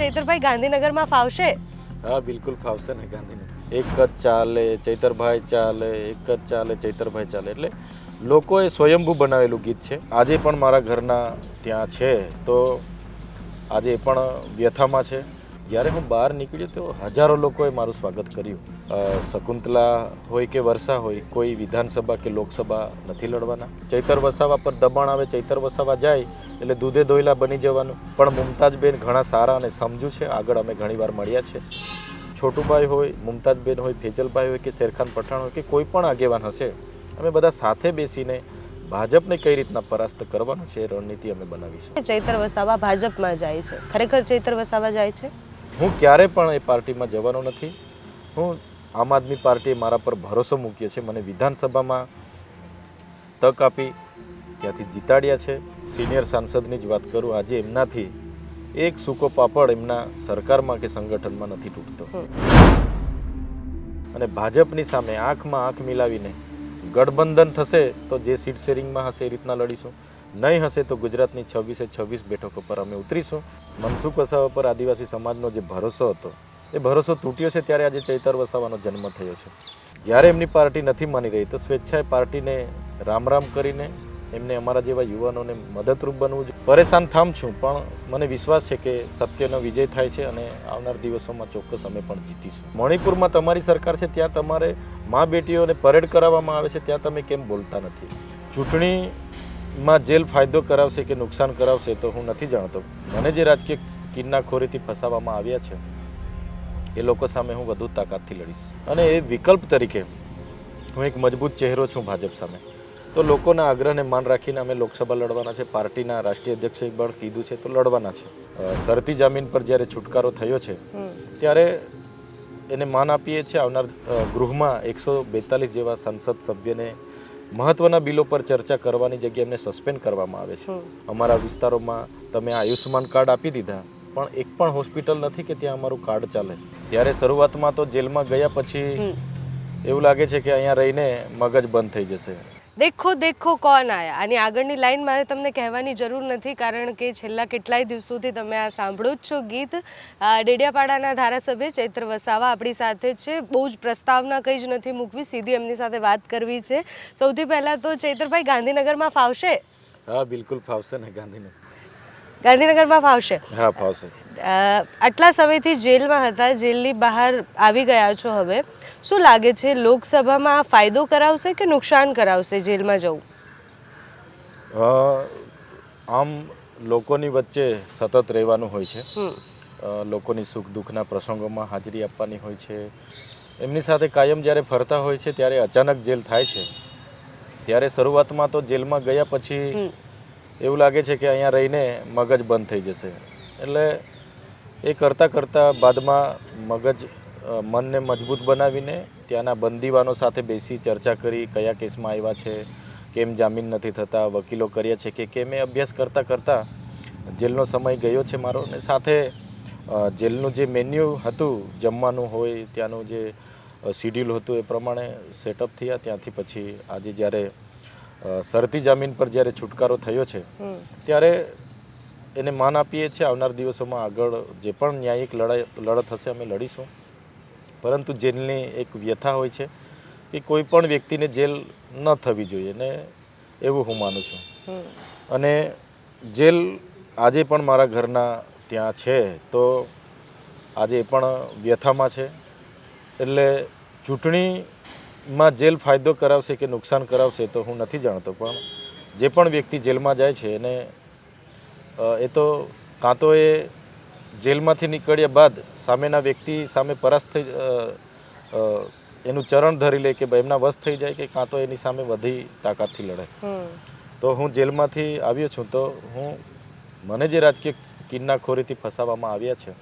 ચૈતરભાઈ ગાંધીનગરમાં ફાવશે? હા, બિલકુલ ફાવશે ને ગાંધીનગર. એક જ ચાલે, ચૈતરભાઈ ચાલે, એક જ ચાલે, ચૈતરભાઈ ચાલે. એટલે લોકોએ સ્વયંભૂ બનાવેલું ગીત છે. આજે પણ મારા ઘરના ત્યાં છે, તો આજે એ પણ વ્યથામાં છે. જ્યારે હું બહાર નીકળ્યો, તો હજારો લોકોએ મારું સ્વાગત કર્યું. શકુંતલા હોય કે વર્ષા હોય કોઈ વિધાનસભા કે લોકસભા નથી લડવાના. ચૈતર વસાવા પર દબાણ આવે ચૈતર વસાવા જાય એટલે દૂધે દોયલા બની જવાનું. પણ મુમતાજબેન ઘણા સારા અને સમજુ છે. આગળ અમે ઘણીવાર મળ્યા છે. છોટુભાઈ હોય મુમતાજબેન હોય ફેજલભાઈ હોય કે શેરખાન પઠાણ હોય કે કોઈ પણ આગેવાન હશે અમે બધા સાથે બેસીને ભાજપને કઈ રીતના પરાસ્ત કરવાનું છે રણનીતિ અમે બનાવીશું. ચૈતર વસાવા ભાજપમાં જાય છે. ખરેખર ચૈતર વસાવા જાય છે? હું ક્યારે પણ એ પાર્ટીમાં જવાનો નથી. હું આમ આદમી પાર્ટીએ મારા પર ભરોસો મૂક્યો છે. મને વિધાનસભામાં તક આપી ત્યાંથી જીતાડ્યા છે. સિનિયર સાંસદની જ વાત કરું આજે એમનાથી એક સૂકો પાપડ એમના સરકારમાં કે સંગઠનમાં નથી તૂટતો. અને ભાજપની સામે આંખમાં આંખ મિલાવીને ગઠબંધન થશે તો જે સીટ શેરિંગમાં હશે એ રીતના લડીશું. નહીં હશે તો ગુજરાતની છવ્વીસે છવ્વીસ બેઠકો પર અમે ઉતરીશું. મનસુખ વસાવા પર આદિવાસી સમાજનો જે ભરોસો હતો એ ભરોસો તૂટ્યો છે ત્યારે આજે ચૈતર વસાવાનો જન્મ થયો છે. જ્યારે એમની પાર્ટી નથી માની રહી, તો સ્વેચ્છાએ પાર્ટીને રામ રામ કરીને એમને અમારા જેવા યુવાનોને મદદરૂપ બનવું જોઈએ. પરેશાન થામ છું, પણ મને વિશ્વાસ છે કે સત્યનો વિજય થાય છે અને આવનાર દિવસોમાં ચોક્કસ અમે પણ જીતીશું. મણિપુરમાં તમારી સરકાર છે, ત્યાં તમારે મા બેટીઓને પરેડ કરાવવામાં આવે છે, ત્યાં તમે કેમ બોલતા નથી? ચૂંટણીમાં જેલ ફાયદો કરાવશે કે નુકસાન કરાવશે તો હું નથી જાણતો. મને જે રાજકીય કિન્નાખોરીથી ફસાવવામાં આવ્યા છે એ લોકો સામે હું વધુ તાકાતથી લડીશ. અને એ વિકલ્પ તરીકે હું એક મજબૂત ચહેરો છું ભાજપ સામે. તો લોકોના આગ્રહને માન રાખીને અમે લોકસભા લડવાના છે પાર્ટીના રાષ્ટ્રીય અધ્યક્ષે પણ કીધું છે તો લડવાના છે. શરતી જામીન પર જ્યારે છુટકારો થયો છે ત્યારે એને માન આપીએ છીએ આવનાર ગૃહમાં એકસો બેતાલીસ જેવા સંસદ સભ્યને મહત્વના બિલો પર ચર્ચા કરવાની જગ્યાએ એમને સસ્પેન્ડ કરવામાં આવે છે. અમારા વિસ્તારોમાં તમે આયુષ્યમાન કાર્ડ આપી દીધા પણ એક પણ હોસ્પિટલ નથી કે ત્યાં અમારું કાર્ડ ચાલે. ત્યારે શરૂઆતમાં તો જેલમાં ગયા પછી એવું લાગે છે કે અહીંયા રહીને મગજ બંધ થઈ જશે. દેખો દેખો કોણ આયા? આની આગળની લાઈન મારે તમને કહેવાની જરૂર નથી કારણ કે છેલ્લા કેટલાય દિવસોથી તમે આ સાંભળો જ છો ગીત. ડેડિયાપાડાના ધારાસભ્ય ચૈત્ર વસાવા આપણી સાથે છે. બહુ જ પ્રસ્તાવના કંઈ જ નથી મૂકવી સીધી એમની સાથે વાત કરવી છે. સૌથી પહેલાં તો ચૈત્રભાઈ ગાંધીનગરમાં ફાવશે? હા બિલકુલ ફાવશે ને ગાંધીનગર. ગાંધીનગરમાં ફાવશે. હા ફાવશે. આટલા સમયથી જેલમાં હતા જેલની બહાર આવી ગયા છો હવે. શું લાગે છે લોકસભામાં આ ફાયદો કરાવશે કે નુકસાન કરાવશે જેલમાં જવું? આમ લોકોની વચ્ચે સતત રહેવાનું હોય છે. લોકોની સુખ દુઃખના પ્રસંગોમાં હાજરી આપવાની હોય છે. એમની સાથે કાયમ જ્યારે ફરતા હોય છે ત્યારે અચાનક જેલ થાય છે. ત્યારે શરૂઆતમાં તો જેલમાં ગયા પછી. એવું લાગે છે કે અહીંયા રહીને મગજ બંધ થઈ જશે. એટલે એ કરતાં કરતાં બાદમાં મગજ મનને મજબૂત બનાવીને ત્યાંના બંદીવાનો સાથે બેસી ચર્ચા કરી કયા કેસમાં આવ્યા છે, કેમ જામીન નથી થતા, વકીલો કર્યા છે કે કેમ એ અભ્યાસ કરતાં કરતાં જેલનો સમય ગયો છે મારો ને સાથે જેલનું જે મેન્યુ હતું જમવાનું હોય, ત્યાંનું જે શિડ્યુલ હતું એ પ્રમાણે સેટઅપ થયા. ત્યાંથી પછી આજે જ્યારે શરતી જામીન પર જ્યારે છુટકારો થયો છે ત્યારે એને માન આપીએ છીએ આવનાર દિવસોમાં આગળ જે પણ ન્યાયિક લડાઈ લડત હશે અમે લડીશું. પરંતુ જેલની એક વ્યથા હોય છે કે કોઈ પણ વ્યક્તિને જેલ ન થવી જોઈએ ને એવું હું માનું છું. અને જેલ આજે પણ મારા ઘરના ત્યાં છે તો આજે એ પણ વ્યથામાં છે. એટલે ચૂંટણીમાં જેલ ફાયદો કરાવશે કે નુકસાન કરાવશે તો હું નથી જાણતો પણ જે પણ વ્યક્તિ જેલમાં જાય છે એને એ તો કાં તો એ જેલમાંથી નીકળ્યા બાદ સામેના વ્યક્તિ સામે પરાસ્ત થઈ એનું ચરણ ધરી લે કે ભાઈ એમના વશ થઈ જાય કે કાં તો એની સામે વધી તાકાતથી લડે તો હું જેલમાંથી આવ્યો છું તો હું મને જે રાજકીય કિન્નાખોરીથી ફસાવવામાં આવ્યા છે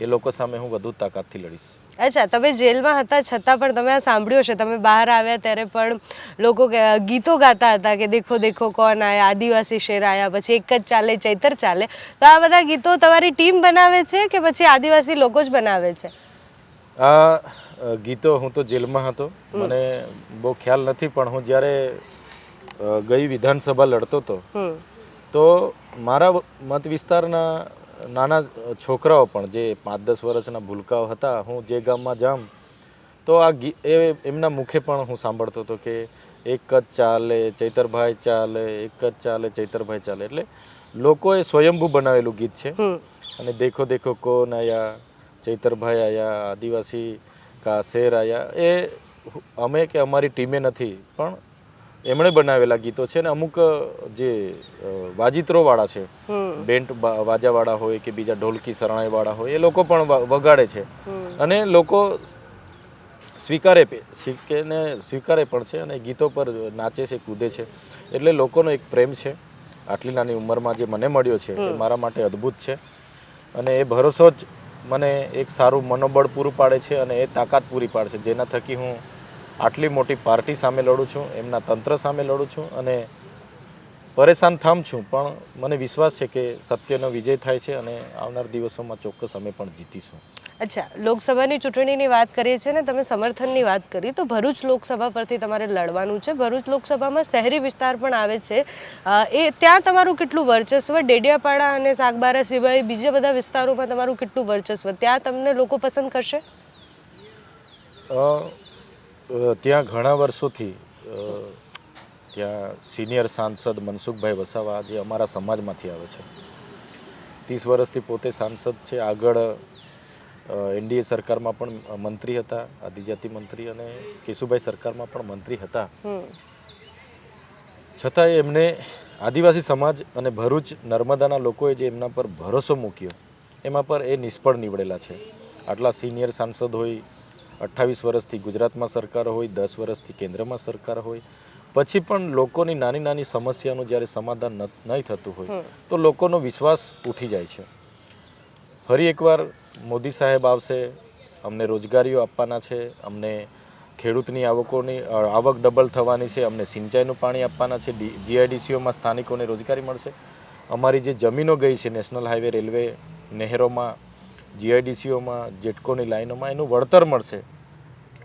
એ લોકો સામે હું વધુ તાકાતથી લડીશ. અચ્છા તમે જેલમાં હતા છતાં પણ તમે આ સાંભળ્યું હશે. તમે બહાર આવ્યા ત્યારે પણ લોકો ગીતો ગાતા હતા કે દેખો દેખો કોણ આયા? આદિવાસી શેર આયા? પછી એક જ ચાલે ચૈતર ચાલે. તો આ બધા ગીતો તમારી ટીમ બનાવે છે કે પછી આદિવાસી લોકો જ બનાવે છે? આ ગીતો હું તો જેલમાં હતો. મને બહુ ખ્યાલ નથી પણ હું જ્યારે ગઈ વિધાનસભા લડતો હતો તો મારા મત વિસ્તારના નાના છોકરાઓ પણ જે પાંચ દસ વર્ષના ભૂલકાઓ હતા હું જે ગામમાં જામ તો આ એ એમના મુખે પણ હું સાંભળતો હતો કે એક જ ચાલે ચૈતરભાઈ ચાલે એક જ ચાલે ચૈતરભાઈ ચાલે. એટલે લોકોએ સ્વયંભૂ બનાવેલું ગીત છે. અને દેખો દેખો કોણ આયા ચૈતરભાઈ આયા આદિવાસી કા શેર આયા. એ અમે કે અમારી ટીમે નથી પણ એમણે બનાવેલા ગીતો છે ને અમુક જે વાજિત્રોવાળા છે. બેન્ટ વાજાવાળા હોય કે બીજા ઢોલકી શરણાઈવાળા હોય એ લોકો પણ વગાડે છે. અને લોકો સ્વીકારે શીખે ને સ્વીકારે પણ છે અને ગીતો પર નાચે છે કૂદે છે. એટલે લોકોનો એક પ્રેમ છે. આટલી નાની ઉંમરમાં જે મને મળ્યો છે એ મારા માટે અદ્ભુત છે. અને એ ભરોસો જ મને એક સારું મનોબળ પૂરું પાડે છે અને એ તાકાત પૂરી પાડે છે જેના થકી હું આટલી મોટી પાર્ટી સામે લડું છું એમના તંત્ર સામે લડું છું અને પરેશાન થામ છું પણ મને વિશ્વાસ છે કે સત્યનો વિજય થાય છે અને આવનાર દિવસોમાં ચોક્કસ અમે પણ જીતીશું. અચ્છા લોકસભાની ચૂંટણીની વાત કરીએ છીએ ને તમે સમર્થનની વાત કરી તો ભરૂચ લોકસભા પરથી તમારે લડવાનું છે. ભરૂચ લોકસભામાં શહેરી વિસ્તાર પણ આવે છે. એ ત્યાં તમારું કેટલું વર્ચસ્વ? ડેડિયાપાડા અને સાગબારા સિવાય બીજા બધા વિસ્તારોમાં તમારું કેટલું વર્ચસ્વ? ત્યાં તમને લોકો પસંદ કરશે? ત્યાં ઘણા વર્ષોથી ત્યાં સિનિયર સાંસદ મનસુખભાઈ વસાવા જે અમારા સમાજમાંથી આવે છે. ત્રીસ વર્ષથી પોતે સાંસદ છે આગળ એનડીએ સરકારમાં પણ મંત્રી હતા આદિજાતિ મંત્રી અને કેશુભાઈ સરકારમાં પણ મંત્રી હતા. છતાં એમને આદિવાસી સમાજ અને ભરૂચ નર્મદાના લોકોએ જે એમના પર ભરોસો મૂક્યો એમાં પર એ નિષ્ફળ નીવડેલા છે. આટલા સિનિયર સાંસદ હોય અઠ્ઠાવીસ વર્ષથી ગુજરાતમાં સરકાર હોય દસ વર્ષથી કેન્દ્રમાં સરકાર હોય. પછી પણ લોકોની નાની નાની સમસ્યાનું જ્યારે સમાધાન નહીં થતું હોય તો લોકોનો વિશ્વાસ ઉઠી જાય છે. ફરી એકવાર મોદી સાહેબ આવશે અમને રોજગારીઓ આપવાના છે અમને ખેડૂતની આવકોની આવક ડબલ થવાની છે અમને સિંચાઈનું પાણી આપવાના છે જીઆઈડીસીઓમાં સ્થાનિકોને રોજગારી મળશે. અમારી જે જમીનો ગઈ છે નેશનલ હાઈવે રેલવે નહેરોમાં જીઆઈડીસીઓમાં, જેટકોની લાઈનોમાં એનું વળતર મળશે.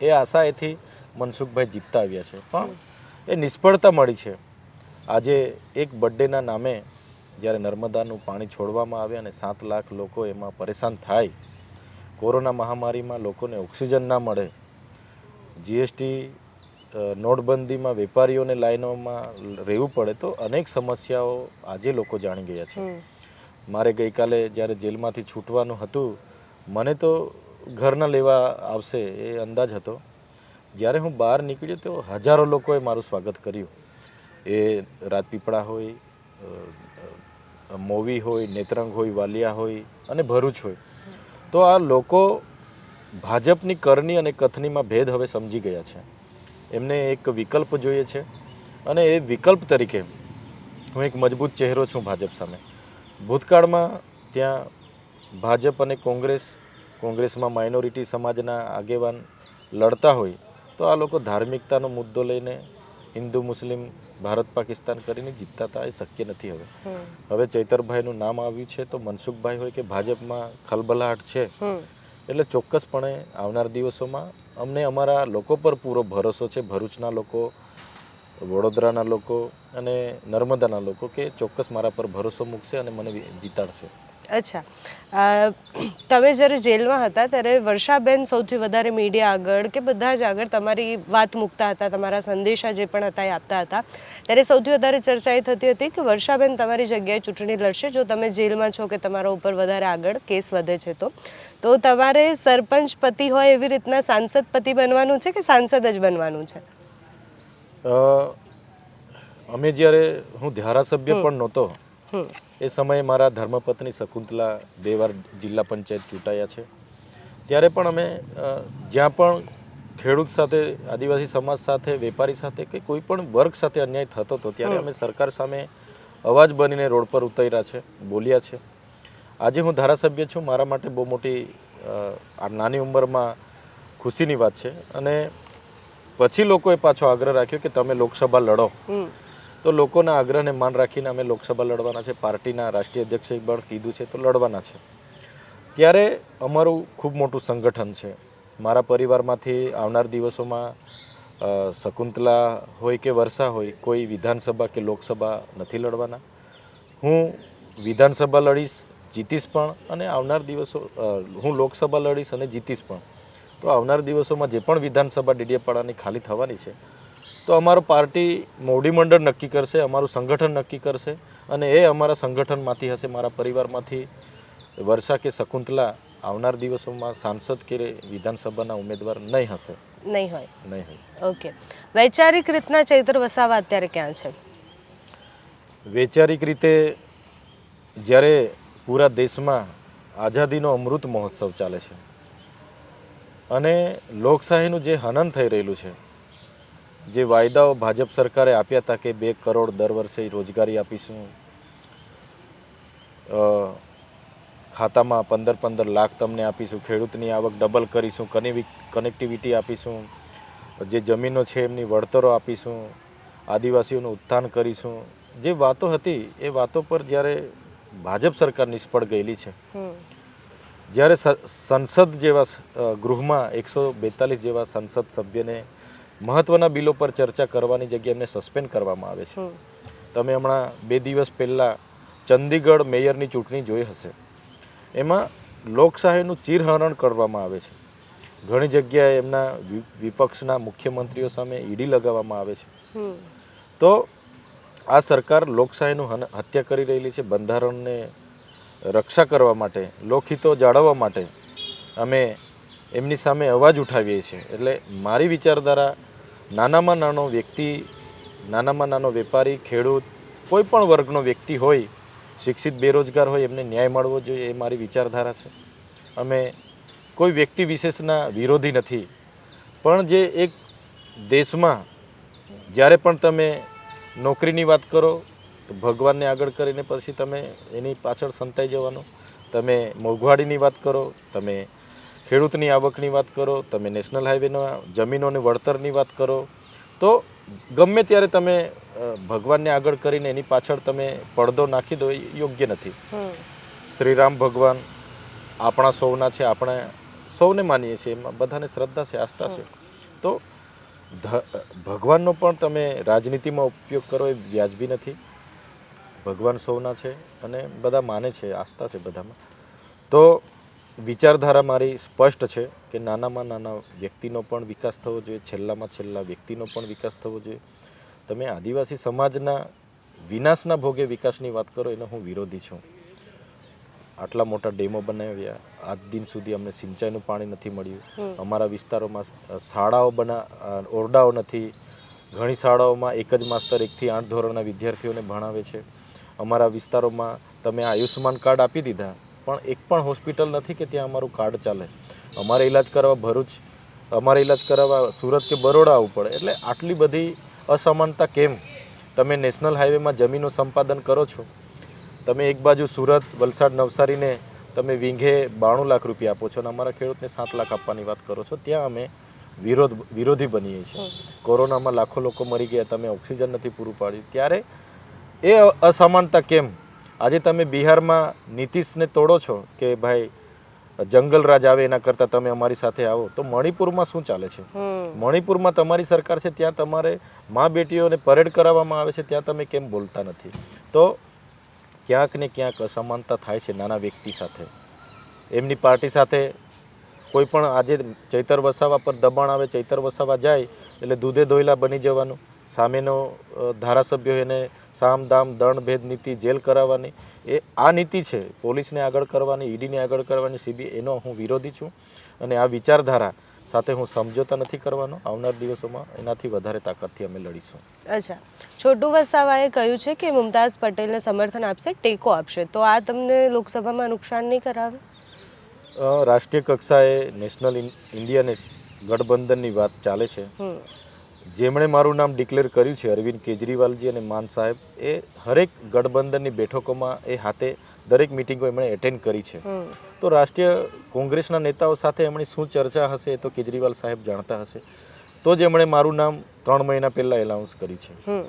એ આશા એથી મનસુખભાઈ જીતતા આવ્યા છે. પણ એ નિષ્ફળતા મળી છે. આજે એક બર્થડેના નામે જ્યારે નર્મદાનું પાણી છોડવામાં આવે અને સાત લાખ લોકો એમાં પરેશાન થાય, કોરોના મહામારીમાં લોકોને ઓક્સિજન ના મળે, જીએસટી નોટબંધીમાં વેપારીઓને લાઈનોમાં રહેવું પડે, તો અનેક સમસ્યાઓ આજે લોકો જાણી ગયા છે. મારે ગઈકાલે જ્યારે જેલમાંથી છૂટવાનું હતું, મને તો ઘરના લેવા આવશે એ અંદાજ હતો. જ્યારે હું બહાર નીકળ્યો તો હજારો લોકોએ મારું સ્વાગત કર્યું. એ રાજપીપળા હોય મોવી હોય, નેત્રંગ હોય, વાલિયા હોય અને ભરૂચ હોય. તો આ લોકો ભાજપની કરની અને કથનીમાં ભેદ હવે સમજી ગયા છે. એમને એક વિકલ્પ જોઈએ છે અને એ વિકલ્પ તરીકે હું એક મજબૂત ચહેરો છું ભાજપ સામે. ભૂતકાળમાં ત્યાં ભાજપ અને કોંગ્રેસ કોંગ્રેસમાં માઇનોરિટી સમાજના આગેવાન લડતા હોય તો આ લોકો ધાર્મિકતાનો મુદ્દો લઈને હિન્દુ મુસ્લિમ ભારત પાકિસ્તાન કરીને જીતતા હતા એ શક્ય નથી હવે. હવે ચૈતરભાઈનું નામ આવ્યું છે તો મનસુખભાઈ હોય કે ભાજપમાં ખલબલાહટ છે એટલે ચોક્કસપણે આવનાર દિવસોમાં અમને અમારા લોકો પર પૂરો ભરોસો છે ભરૂચના લોકો વડોદરાના લોકો અને નર્મદાના લોકો કે ચોક્કસ મારા પર ભરોસો મૂકશે અને મને જીતાડશે. અચ્છા. તમે જ્યારે જેલમાં હતા ત્યારે વર્ષાબેન સૌથી વધારે મીડિયા આગળ કે બધા જ આગળ તમારી વાત મૂકતા હતા, તમારા સંદેશા જે પણ હતા એ આપતા હતા. ત્યારે સૌથી વધારે ચર્ચા એ થતી હતી કે વર્ષાબેન તમારી જગ્યાએ ચૂંટણી લડશે. જો તમે જેલમાં છો કે તમારા ઉપર વધારે આગળ કેસ વધે છે તો. તો તમારે સરપંચ પતિ હોય એવી રીતના સાંસદ પતિ બનવાનું છે કે સાંસદ જ બનવાનું છે? અમે જ્યારે હું ધારાસભ્ય પણ નહોતો એ સમયે મારા ધર્મપત્ની શકુંતલા બે વાર જિલ્લા પંચાયત ચૂંટાયા છે. ત્યારે પણ અમે જ્યાં પણ ખેડૂત સાથે આદિવાસી સમાજ સાથે વેપારી સાથે કે કોઈ પણ વર્ગ સાથે અન્યાય થતો હતો ત્યારે અમે સરકાર સામે અવાજ બનીને રોડ પર ઉતર્યા છે બોલ્યા છે. આજે હું ધારાસભ્ય છું મારા માટે બહુ મોટી આ નાની ઉંમરમાં ખુશીની વાત છે. અને પછી લોકોએ પાછો આગ્રહ રાખ્યો કે તમે લોકસભા લડો. તો લોકોના આગ્રહને માન રાખીને અમે લોકસભા લડવાના છે. પાર્ટીના રાષ્ટ્રીય અધ્યક્ષે પણ કીધું છે તો લડવાના છે. ત્યારે અમારું ખૂબ મોટું સંગઠન છે. મારા પરિવારમાંથી આવનાર દિવસોમાં શકુંતલા હોય કે વર્ષા હોય કોઈ વિધાનસભા કે લોકસભા નથી લડવાના. હું વિધાનસભા લડીશ જીતીશ પણ અને આવનાર દિવસો હું લોકસભા લડીશ અને જીતીશ પણ. તો આવનાર દિવસોમાં જે પણ વિધાનસભા ડેડિયાપાડાની ખાલી થવાની છે તો અમારો પાર્ટી મોવડી મંડળ નક્કી કરશે અમારું સંગઠન નક્કી કરશે અને એ અમારા સંગઠનમાંથી હશે મારા પરિવારમાંથી. વર્ષા કે શકુંતલા આવનાર દિવસોમાં સાંસદ કે વિધાનસભાના ઉમેદવાર નહીં હશે. નહીં હોય. નહીં હોય. ઓકે. વૈચારિક રીતના ચૈત્ર વસાવા અત્યારે ક્યાં છે? વૈચારિક રીતે જ્યારે પૂરા દેશમાં આઝાદીનો અમૃત મહોત્સવ ચાલે છે અને લોકશાહીનું જે હનન થઈ રહેલું છે, જે વાયદાઓ ભાજપ સરકારે આપ્યા હતા કે બે કરોડ દર વર્ષે રોજગારી આપીશું ખાતામાં પંદર પંદર લાખ તમને આપીશું, ખેડૂતની આવક ડબલ કરીશું કનેવી કનેક્ટિવિટી આપીશું, જે જમીનો છે એમની વળતરો આપીશું, આદિવાસીઓનું ઉત્થાન કરીશું, જે વાતો હતી એ વાતો પર જ્યારે ભાજપ સરકાર નિષ્ફળ ગયેલી છે જ્યારે સંસદ જેવા ગૃહમાં એકસો બેતાલીસ જેવા સંસદ સભ્યને મહત્વના બિલો પર ચર્ચા કરવાની જગ્યાએ એમને સસ્પેન્ડ કરવામાં આવે છે. તમે હમણાં બે દિવસ પહેલાં ચંદીગઢ મેયરની ચૂંટણી જોઈ હશે. એમાં લોકશાહીનું ચીરહરણ કરવામાં આવે છે. ઘણી જગ્યાએ એમના વિપક્ષના મુખ્યમંત્રીઓ સામે ઈડી લગાવવામાં આવે છે. તો આ સરકાર લોકશાહીનું હન- હત્યા કરી રહેલી છે. બંધારણને રક્ષા કરવા માટે, લોકહિતો જાળવવા માટે અમે એમની સામે અવાજ ઉઠાવીએ છીએ. એટલે મારી વિચારધારા, નાનામાં નાનો વ્યક્તિ, નાનામાં નાનો વેપારી, ખેડૂત, કોઈ પણ વર્ગનો વ્યક્તિ હોય, શિક્ષિત, બેરોજગાર હોય, એમને ન્યાય મળવો જોઈએ એ મારી વિચારધારા છે. અમે કોઈ વ્યક્તિ વિશેષના વિરોધી નથી. પણ જે એક દેશમાં જ્યારે પણ તમે નોકરીની વાત કરો તો ભગવાનને આગળ કરીને પછી તમે એની પાછળ સંતાઈ જવાનું. તમે મોંઘવાડીની વાત કરો તમે ખેડૂતની આવકની વાત કરો તમે નેશનલ હાઈવેના જમીનોની વળતરની વાત કરો. તો ગમે ત્યારે તમે ભગવાનને આગળ કરીને એની પાછળ તમે પડદો નાખી દો એ યોગ્ય નથી. શ્રીરામ શ્રી રામ ભગવાન આપણા સૌના છે આપણે સૌને માનીએ છીએ એમાં બધાને શ્રદ્ધા છે આસ્થા છે. તો ભગવાનનો પણ તમે રાજનીતિમાં ઉપયોગ કરો એ વ્યાજબી નથી. ભગવાન સૌના છે અને બધા માને છે આસ્થા છે બધામાં. તો વિચારધારા મારી સ્પષ્ટ છે કે નાનામાં નાના વ્યક્તિનો પણ વિકાસ થવો જોઈએ છેલ્લામાં છેલ્લા વ્યક્તિનો પણ વિકાસ થવો જોઈએ. તમે આદિવાસી સમાજના વિનાશના ભોગે વિકાસની વાત કરો એનો હું વિરોધી છું. આટલા મોટા ડેમો બનાવ્યા આજ દિન સુધી અમને સિંચાઈનું પાણી નથી મળ્યું. અમારા વિસ્તારોમાં શાળાઓ બના ઓરડાઓ નથી. ઘણી શાળાઓમાં એક જ માસ્તર એકથી આઠ ધોરણના વિદ્યાર્થીઓને ભણાવે છે. અમારા વિસ્તારોમાં તમે આયુષ્યમાન કાર્ડ આપી દીધા પણ એક પણ હોસ્પિટલ નથી કે ત્યાં અમારું કાર્ડ ચાલે. અમારે ઇલાજ કરવા ભરૂચ અમારે ઇલાજ કરાવવા સુરત કે બરોડા આવવું પડે. એટલે આટલી બધી અસમાનતા કેમ? તમે નેશનલ હાઈવેમાં જમીનો સંપાદન કરો છો. તમે એક બાજુ સુરત વલસાડ નવસારીને તમે વીંઘે બાણું લાખ રૂપિયા આપો છો અને અમારા ખેડૂતને સાત લાખ આપવાની વાત કરો છો. ત્યાં અમે વિરોધ વિરોધી બનીએ છીએ. કોરોનામાં લાખો લોકો મરી ગયા તમે ઓક્સિજન નથી પૂરું પાડ્યું. ત્યારે એ અસમાનતા કેમ? આજે તમે બિહારમાં નીતિશને તોડો છો કે ભાઈ જંગલ રાજ આવે એના કરતાં તમે અમારી સાથે આવો તો મણિપુરમાં શું ચાલે છે? મણિપુરમાં તમારી સરકાર છે ત્યાં તમારે મા બેટીઓને પરેડ કરાવવામાં આવે છે ત્યાં તમે કેમ બોલતા નથી? તો ક્યાંક ને ક્યાંક અસમાનતા થાય છે નાના વ્યક્તિ સાથે. એમની પાર્ટી સાથે કોઈ પણ આજે ચૈતર વસાવા પર દબાણ આવે ચૈતર વસાવા જાય એટલે દૂધે દોયલા બની જવાનું. સામેનો ધારાસભ્યો એને સામ દંડભેદ નીતિ જેલ કરાવવાની. એ આ નીતિ છે પોલીસને આગળ કરવાની ઈડીને આગળ કરવાની સીબી એનો હું વિરોધી છું. અને આ વિચારધારા સાથે હું સમજોતા નથી કરવાનો. આવનાર દિવસોમાં એનાથી વધારે તાકાતથી અમે લડીશું. અચ્છા. છોટુ વસાવાએ કહ્યું છે કે મુમતાઝ પટેલને સમર્થન આપશે ટેકો આપશે. તો આ તમને લોકસભામાં નુકસાન નહીં કરાવે? રાષ્ટ્રીય કક્ષાએ નેશનલ ઇન્ડિયાને ગઠબંધનની વાત ચાલે છે. જેમણે મારું નામ ડિક્લેર કર્યું છે અરવિંદ કેજરીવાલજી અને માન સાહેબ એ હરેક ગઠબંધનની બેઠકોમાં એ હાથે દરેક મિટિંગો એમણે એટેન્ડ કરી છે. તો રાષ્ટ્રીય કોંગ્રેસના નેતાઓ સાથે એમની શું ચર્ચા હશે એ તો કેજરીવાલ સાહેબ જાણતા હશે. તો જ એમણે મારું નામ ત્રણ મહિના પહેલાં એલાઉન્સ કર્યું છે.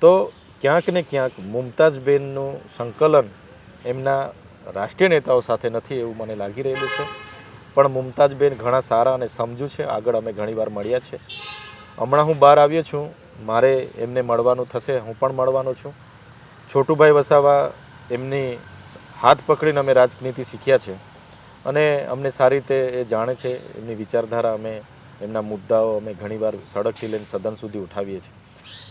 તો ક્યાંક ને ક્યાંક મુમતાઝબેનનું સંકલન એમના રાષ્ટ્રીય નેતાઓ સાથે નથી એવું મને લાગી રહેલું છે. પણ મુમતાજબેન ઘણા સારા અને સમજુ છે. આગળ અમે ઘણીવાર મળ્યા છે. હમણાં હું બહાર આવ્યો છું. મારે એમને મળવાનું થશે, હું પણ મળવાનો છું. છોટુભાઈ વસાવા એમની હાથ પકડીને અમે રાજનીતિ શીખ્યા છે અને અમને સારી રીતે એ જાણે છે, એમની વિચારધારા અમે, એમના મુદ્દાઓ અમે ઘણીવાર સડકથી લઈને સદન સુધી ઉઠાવીએ છીએ.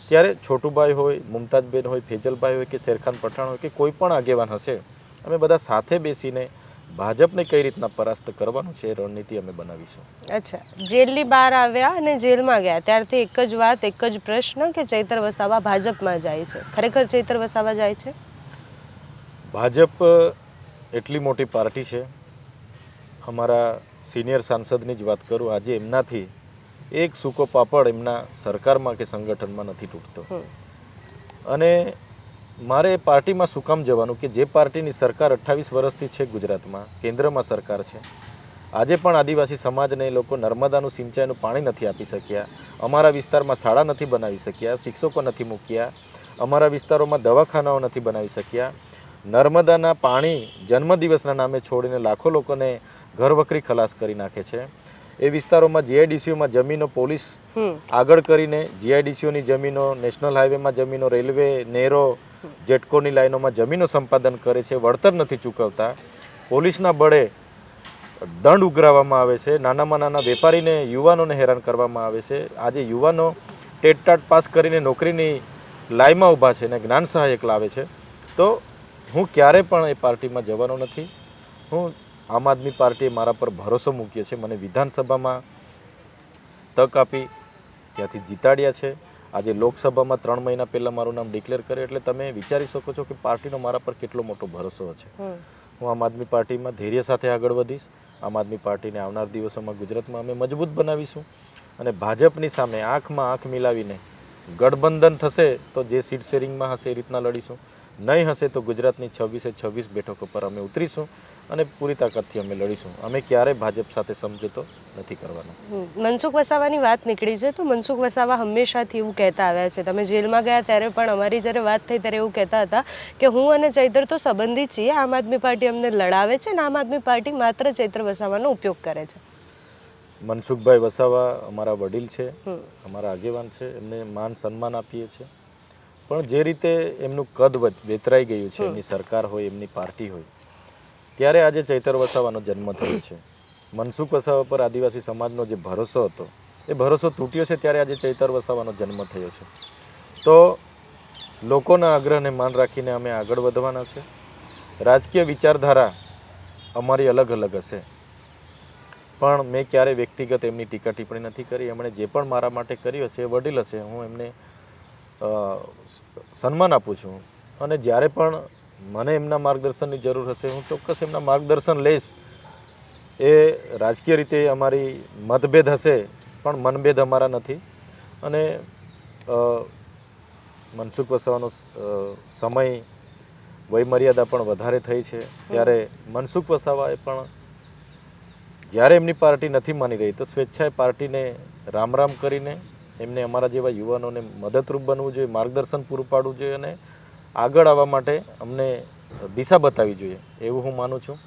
ત્યારે છોટુભાઈ હોય, મુમતાજબેન હોય, ફેજલભાઈ હોય કે શેરખાન પઠાણ હોય કે કોઈ પણ આગેવાન હશે, અમે બધા સાથે બેસીને ભાજપને કઈ રીતના પરાસ્ત કરવાનું છે રણનીતિ અમે બનાવીશું. અચ્છા જેલની બહાર આવ્યા અને જેલમાં ગયા ત્યારથી એક જ વાત એક જ પ્રશ્ન કે ચૈતર વસાવા ભાજપમાં જાય છે. ખરેખર ચૈતર વસાવા જાય છે? ભાજપ એટલી મોટી પાર્ટી છે. અમારા સિનિયર સાંસદની જ વાત કરું આજે એમનાથી એક સૂકો પાપડ એમના સરકારમાં કે સંગઠનમાં નથી તૂટતો. અને મારે એ પાર્ટીમાં શું કામ જવાનું કે જે પાર્ટીની સરકાર અઠ્ઠાવીસ વર્ષથી છે ગુજરાતમાં કેન્દ્રમાં સરકાર છે. આજે પણ આદિવાસી સમાજને એ લોકો નર્મદાનું સિંચાઈનું પાણી નથી આપી શક્યા. અમારા વિસ્તારમાં શાળા નથી બનાવી શક્યા શિક્ષકો નથી મૂક્યા. અમારા વિસ્તારોમાં દવાખાનાઓ નથી બનાવી શક્યા. નર્મદાના પાણી જન્મદિવસના નામે છોડીને લાખો લોકોને ઘરવકરી ખલાસ કરી નાખે છે. એ વિસ્તારોમાં જીઆઈડીસીઓમાં જમીનો પોલીસ આગળ કરીને જીઆઈડીસીઓની જમીનો નેશનલ હાઈવેમાં જમીનો રેલવે નેરો જેટકોની લાઈનોમાં જમીનો સંપાદન કરે છે, વળતર નથી ચૂકવતા, પોલીસના બળે દંડ ઉઘરાવવામાં આવે છે, નાનામાં નાના વેપારીને યુવાનોને હેરાન કરવામાં આવે છે. આજે યુવાનો ટેટ ટાટ પાસ કરીને નોકરીની લાઈમાં ઊભા છે અને જ્ઞાન સહાયક લાવે છે. તો હું ક્યારે પણ એ પાર્ટીમાં જવાનો નથી. હું આમ આદમી પાર્ટીએ મારા પર ભરોસો મૂક્યો છે. મને વિધાનસભામાં તક આપી, ત્યાંથી જીતાડ્યા છે. આજે લોકસભામાં ત્રણ મહિના પહેલાં મારું નામ ડિક્લેર કરે એટલે તમે વિચારી શકો છો કે પાર્ટીનો મારા પર કેટલો મોટો ભરોસો છે. હું આમ આદમી પાર્ટીમાં ધૈર્ય સાથે આગળ વધીશ. આમ આદમી પાર્ટીને આવનાર દિવસોમાં ગુજરાતમાં અમે મજબૂત બનાવીશું. અને ભાજપની સામે આંખમાં આંખ મિલાવીને ગઠબંધન થશે તો જે સીટ શેરિંગમાં હશે એ રીતના લડીશું. નહીં હશે તો ગુજરાતની છવ્વીસે છવ્વીસ બેઠકો પર અમે ઉતરીશું. અને પૂરી તાકાતથી અમે લડીશું. અમે ક્યારેય ભાજપ સાથે સમજૂતો નથી કરવાનો. મનસુખ વસાવાની વાત નીકળી છે તો મનસુખ વસાવા હંમેશાથી એવું કહેતા આવ્યા છે. તમે જેલમાં ગયા ત્યારે પણ અમારી જ્યારે વાત થઈ ત્યારે એવું કહેતા હતા કે હું અને ચૈતર તો સંબંધી છીએ આમ આદમી પાર્ટી અમને લડાવે છે અને આમ આદમી પાર્ટી માત્ર ચૈત્ર વસાવાનો ઉપયોગ કરે છે. મનસુખભાઈ વસાવા અમારા વડીલ છે અમારા આગેવાન છે એમને માન સન્માન આપીએ છીએ. પણ જે રીતે એમનું કદ વેતરાઈ ગયું છે એમની સરકાર હોય એમની પાર્ટી હોય ત્યારે આજે ચૈતર વસાવાનો જન્મ થયો છે. મનસુખ વસાવા પર આદિવાસી સમાજનો જે ભરોસો હતો, એ ભરોસો તૂટ્યો છે ત્યારે આજે ચૈતર વસાવાનો જન્મ થયો છે. તો લોકોના આગ્રહને માન રાખીને અમે આગળ વધવાના છે. રાજકીય વિચારધારા અમારી અલગ અલગ હશે. પણ મેં ક્યારેય વ્યક્તિગત એમની ટીકા ટિપ્પણી નથી કરી, એમણે જે પણ મારા માટે કર્યું હશે, એ વડીલ હશે, હું એમને સન્માન આપું છું. અને જ્યારે પણ મને એમના માર્ગદર્શનની જરૂર હશે, હું ચોક્કસ એમના માર્ગદર્શન લઈશ. એ રાજકીય રીતે અમારી મતભેદ હશે, પણ મનભેદ અમારા નથી. અને મનસુખ વસાવાનો સમય વયમર્યાદા પણ વધારે થઈ છે. ત્યારે મનસુખ વસાવાએ પણ જ્યારે એમની પાર્ટી નથી માની રહી, તો સ્વેચ્છાએ પાર્ટીને રામ રામ કરીને એમને અમારા જેવા યુવાનોને મદદરૂપ બનવું જોઈએ, માર્ગદર્શન પૂરું પાડવું જોઈએ અને આગળ આવવા માટે અમને દિશા બતાવવી જોઈએ એવું હું માનું છું.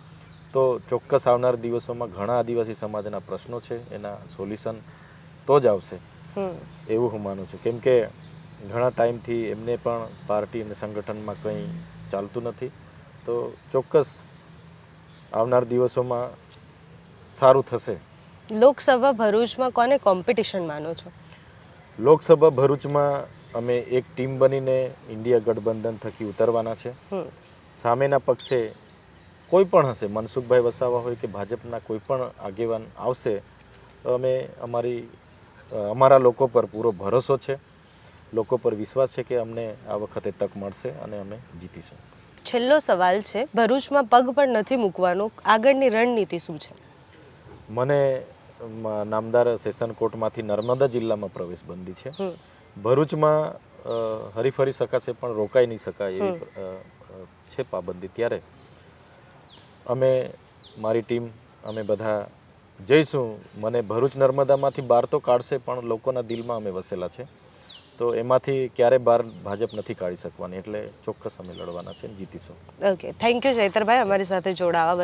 તો ચોક્કસ આવનાર દિવસોમાં ઘણા આદિવાસી સમાજના પ્રશ્નો છે એના સોલ્યુશન તો જ આવશે. એવું હું માનું છું. કેમ કે ઘણા ટાઈમથી એમને પણ પાર્ટી અને સંગઠનમાં કંઈ ચાલતું નથી. તો ચોક્કસ આવનાર દિવસોમાં સારું થશે. લોકસભા ભરૂચમાં કોને કોમ્પિટિશન માનો છો? લોકસભા ભરૂચમાં અમે એક ટીમ બનીને ઇન્ડિયા ગઠબંધન થકી ઉતરવાના છે. સામેના પક્ષે કોઈ પણ હશે મનસુખભાઈ વસાવા હોય કે ભાજપના કોઈ પણ આગેવાન આવશે તો અમે અમારી અમારા લોકો પર પૂરો ભરોસો છે. લોકો પર વિશ્વાસ છે કે અમને આ વખતે તક મળશે અને અમે જીતીશું. છેલ્લો સવાલ છે ભરૂચમાં પગ પણ નથી મૂકવાનો આગળની રણનીતિ શું છે? મને નામદાર સેશન કોર્ટમાંથી નર્મદા જિલ્લામાં પ્રવેશ બંધી છે ભરૂચમાં હરીફરી શકાશે પણ રોકાઈ નહીં શકાય એવી છે પાબંદી ત્યારે. અમે મારી ટીમ અમે બધા જઈશું. મને ભરૂચ નર્મદામાંથી બહાર તો કાઢશે પણ લોકોના દિલમાં અમે વસેલા છે. તો એમાંથી ક્યારે બહાર ભાજપ નથી કાઢી શકવાની એટલે ચોક્કસ અમે લડવાના છે જીતીશું. Okay thank you Chaitarbhai. અમારી સાથે જોડાવા